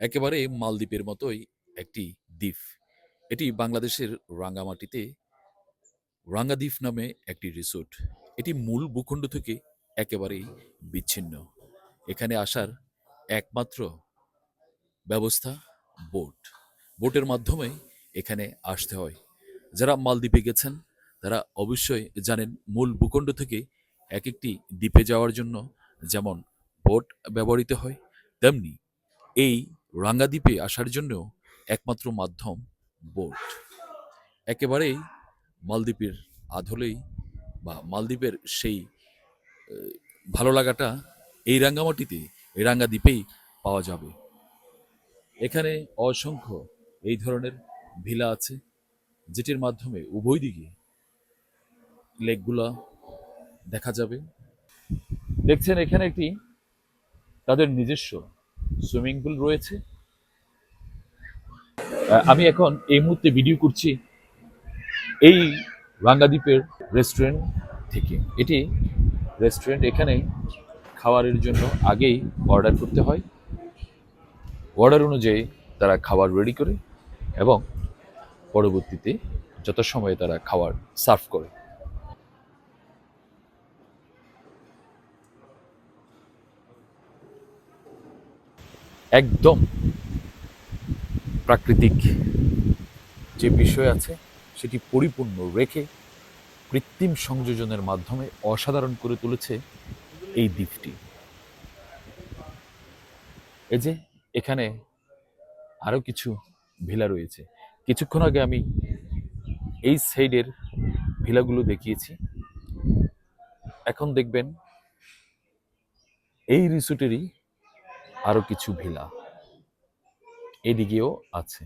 একেবারে মালদ্বীপের মতোই একটি দ্বীপ। এটি বাংলাদেশের রাঙ্গামাটিতে রাঙ্গাদ্বীপ নামে একটি রিসোর্ট এটি মূল ভূখণ্ড থেকে একেবারেই বিচ্ছিন্ন। এখানে আসার একমাত্র ব্যবস্থা বোট। বোটের মাধ্যমে এখানে আসতে হয়। যারা মালদ্বীপে গেছেন, তারা অবশ্যই জানেন মূল ভূখণ্ড থেকে এক একটি দ্বীপে যাওয়ার জন্য যেমন বোট ব্যবহৃত হয়, তেমনি এই রাঙ্গাদ্বীপে আসার জন্য একমাত্র মাধ্যম বোট। একেবারেই মালদ্বীপের আধলেই বা মালদ্বীপের সেই ভালো লাগাটা এই রাঙ্গামাটিতে, এই রাঙ্গাদ্বীপেই পাওয়া যাবে। এখানে অসংখ্য এই ধরনের ভিলা আছে, যেটির মাধ্যমে উভয় দিকে লেকগুলা দেখা যাবে। দেখছেন এখানে একটি তাদের নিজস্ব সুইমিং পুল রয়েছে। আমি এখন এই মুহূর্তে ভিডিও করছি এই রাঙ্গাদ্বীপের রেস্টুরেন্ট থেকে। এটি রেস্টুরেন্ট এখানে খাবারের জন্য আগেই অর্ডার করতে হয়। অর্ডার অনুযায়ী তারা খাবার রেডি করে এবং পরবর্তীতে যত সময়ে তারা খাবার সার্ভ করে। একদম প্রাকৃতিক যে বিষয় আছে, সেটি পরিপূর্ণ রেখে কৃত্রিম সংযোজনের মাধ্যমে অসাধারণ করে তুলেছে এই দ্বীপটি। এই যে, এখানে আরও কিছু ভিলা রয়েছে। কিছুক্ষণ আগে আমি এই সাইডের ভিলাগুলো দেখিয়েছি। এখন দেখবেন এই রিসোর্টেরই আরও কিছু ভিলা এদিকেও আছে।